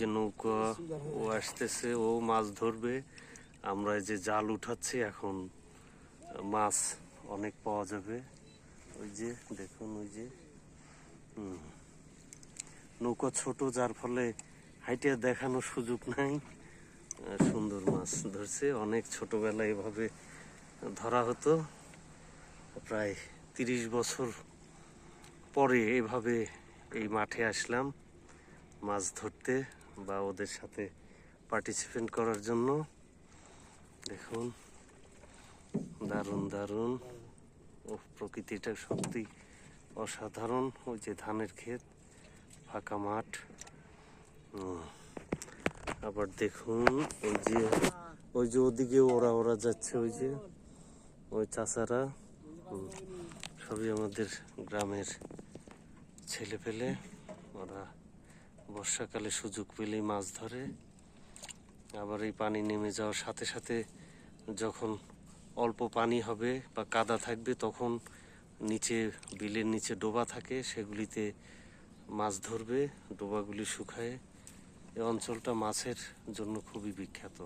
যে নৌকা ও আসতেছে, ও মাছ ধরবে। আমরা যে জাল উঠাচ্ছি, এখন মাছ অনেক পাওয়া যাবে। ওই যে, দেখুন, ওই যে। নৌকা ছোট, যার ফলে হাইটে দেখানোর সুযোগ নাই। সুন্দর মাছ ধরছে। অনেক ছোটবেলায় এভাবে ধরা হতো। প্রায় তিরিশ বছর পরে এভাবে এই মাঠে আসলাম মাছ ধরতে। বা ওদের সাথে পার্টিসিপেট করার জন্য। দেখুন, দারুণ দারুণ। ও প্রকৃতিটা সত্যি অসাধারণ। ওই যে ধানের ক্ষেত, ফাঁকা মাঠ। আবার দেখুন, ওই যে ওই যে ওদিকে ওরা ওরা যাচ্ছে, ওই যে, ওই চাচারা। সবই আমাদের গ্রামের ছেলে পেলে ওরা বর্ষাকালে সুযোগ পেলেই মাছ ধরে। আবার এই পানি নেমে যাওয়ার সাথে সাথে যখন অল্প পানি হবে বা কাদা থাকবে, তখন নিচে, বিলের নিচে ডোবা থাকে, সেগুলিতে মাছ ধরবে, ডোবাগুলি শুকায়। এই অঞ্চলটা মাছের জন্য খুবই বিখ্যাত।